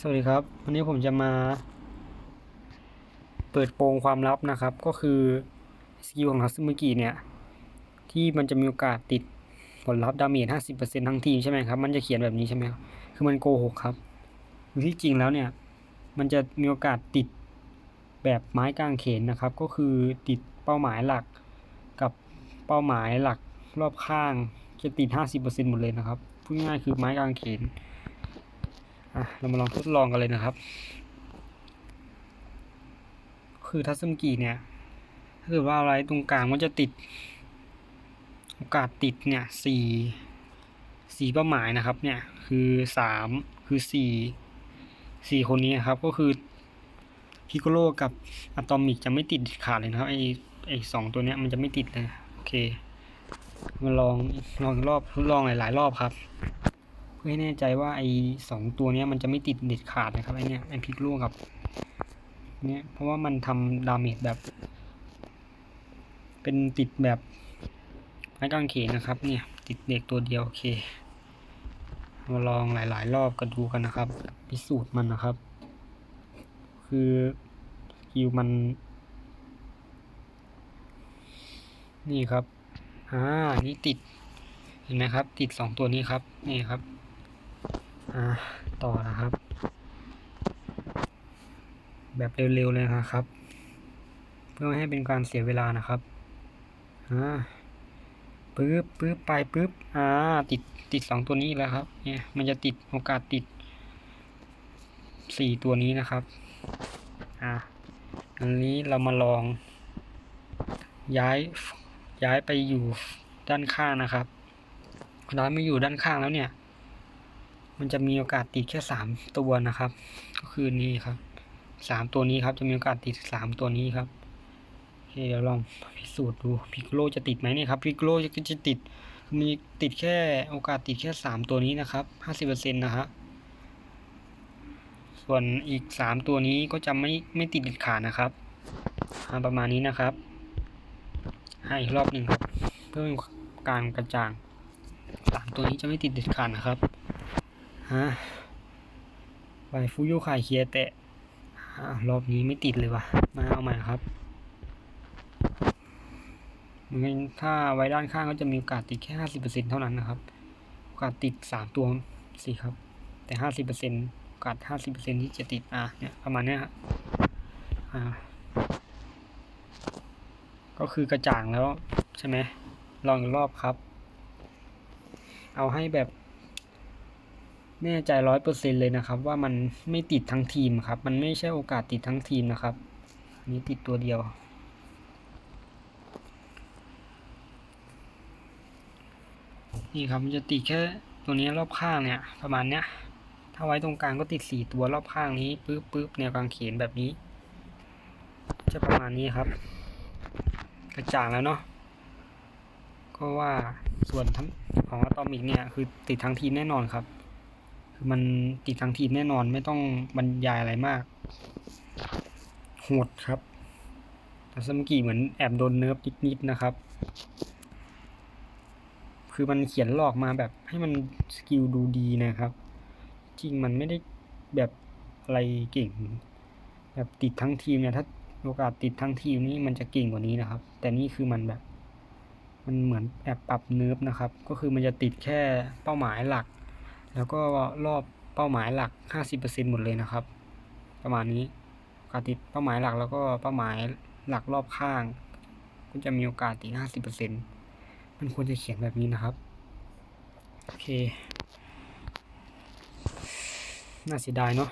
สวัสดีครับ วันนี้ผมจะมา เปิดโปงความลับนะครับ ก็คือสกิลของฮัตสึมิกิเนี่ย ที่มันจะมีโอกาสติดผลลัพธ์ดาเมจ50%ทั้งทีมใช่ไหมครับ มันจะเขียนแบบนี้ใช่ไหมครับคือมันโกหกครับที่จริงแล้วเนี่ย มันจะมีโอกาสติดแบบไม้กางเขนนะครับ ก็คือติดเป้าหมายหลักกับเป้าหมายหลักรอบข้างจะติด 50%หมดเลยนะครับพูดง่ายคือไม้กางเขน อะเรามาลองทดลองกันเลยนะครับ คือทัศมกีเนี่ย ถ้าเกิดว่าอะไรตรงกลางมันจะติด โอกาสติดเนี่ยสี่สี่เป้าหมายนะครับ เนี่ยคือสามคือสี่สี่คนนี้ครับ ก็คือพิโกโลกับอะตอมิกจะไม่ติดขาดเลยนะครับไอไอสองตัวเนี้ยมันจะไม่ติดเลยโอเคมาลองลองรอบทดลองหลายๆรอบครับ เพื่อให้แน่ใจว่าไอ้สองตัวเนี้ยมันจะไม่ติดเด็ดขาดนะครับไอเนี้ยไอพิกโลกับเนี่ยเพราะว่ามันทำดาเมจแบบ เป็นติดแบบไม้กางเขนนะครับ เนี่ย ติดเด็กตัวเดียวโอเคมาลองหลาย ๆ รอบกันดูกันนะครับ พิสูจน์มันนะครับ คือสกิลมัน นี่ครับอ่านี่ติดเห็นไหมครับ ติดสองตัวนี้ครับ นี่ครับ อ่าต่อนะครับ แบบเร็วๆเลยนะครับ เพื่อไม่ให้เป็นการเสียเวลานะครับอ่าปึ๊บปึ๊บไปปึ๊บอ่าติดติดสองตัวนี้แล้วครับ เนี่ยมันจะติดโอกาสติดสี่ตัวนี้นะครับอ่าอันนี้เรามาลอง ย้ายย้ายไปอยู่ด้านข้างนะครับย้ายมาอยู่ด้านข้างแล้วเนี่ย มันจะมีโอกาสติดแค่สามตัวนะครับ ก็คือนี่ครับสามตัวนี้ครับ จะมีโอกาสติดสามตัวนี้ครับเคเดี๋ยวลองพิสูจน์ดูพิกโลจะติดไหมเนี่ยครับพิกโลจะจะติดมีติดแค่โอกาสติดแค่สามตัวนี้นะครับห้าสิบเปอร์เซ็นต์นะฮะส่วนอีกสามตัวนี้ก็จะไม่ไม่ติดเด็ดขาดนะครับประมาณนี้นะครับ ให้อีกรอบหนึ่งครับ เพื่อการกระจ่างสามตัวนี้จะไม่ติดเด็ดขาดนะครับ ฮะใบฟูยุคายเคลียแตะรอบนี้ไม่ติดเลยว่ะ มาเอาใหม่ครับมันถ้าไว้ด้านข้างก็จะมีโอกาสติดแค่ห้าสิบเปอร์เซ็นเท่านั้นนะครับ โอกาสติดสามตัวสิครับ แต่ห้าสิบเปอร์เซ็นโอกาสห้าสิบเปอร์เซ็นที่จะติด อะเนี่ยประมาณเนี้ยครับอ่า ก็คือกระจ่างแล้วใช่ไหมลองอีกรอบครับ เอาให้แบบ แน่ใจร้อยเปอร์เซ็นเลยนะครับ ว่ามันไม่ติดทั้งทีมครับ มันไม่ใช่โอกาสติดทั้งทีมนะครับอันนี้ติดตัวเดียว นี่ครับมันจะติดแค่ตัวนี้รอบข้างเนี่ยประมาณเนี้ยถ้าไว้ตรงกลางก็ติดสี่ตัวรอบข้างนี้ปึ๊บปึ๊บแนวกางเขนแบบนี้ จะประมาณนี้ครับ กระจ่างแล้วเนาะก็ว่าส่วนทั้งของอะตอมิกเนี่ยคือติดทั้งทีมแน่นอนครับ มันติดทั้งทีมแน่นอนไม่ต้องบรรยายอะไรมาก โหดครับแต่สมกี้เหมือนแอบโดนเนิร์ฟนิดๆนะครับ คือมันเขียนหลอกมาแบบให้มันสกิลดูดีนะครับ จริงมันไม่ได้แบบอะไรเก่ง แบบติดทั้งทีมเนี่ยถ้าโอกาสติดทั้งทีมนี่มันจะเก่งกว่านี้นะครับ แต่นี่คือมันแบบ มันเหมือนแอบปรับเนิร์ฟนะครับ ก็คือมันจะติดแค่เป้าหมายหลัก แล้วก็รอบเป้าหมายหลัก 50%หมดเลยนะครับ ประมาณนี้โอกาสติดเป้าหมายหลักแล้วก็เป้าหมายหลักรอบข้าง ก็จะมีโอกาสติด 50%มันควรจะเขียนแบบนี้นะครับ โอเค น่าเสียดายเนาะ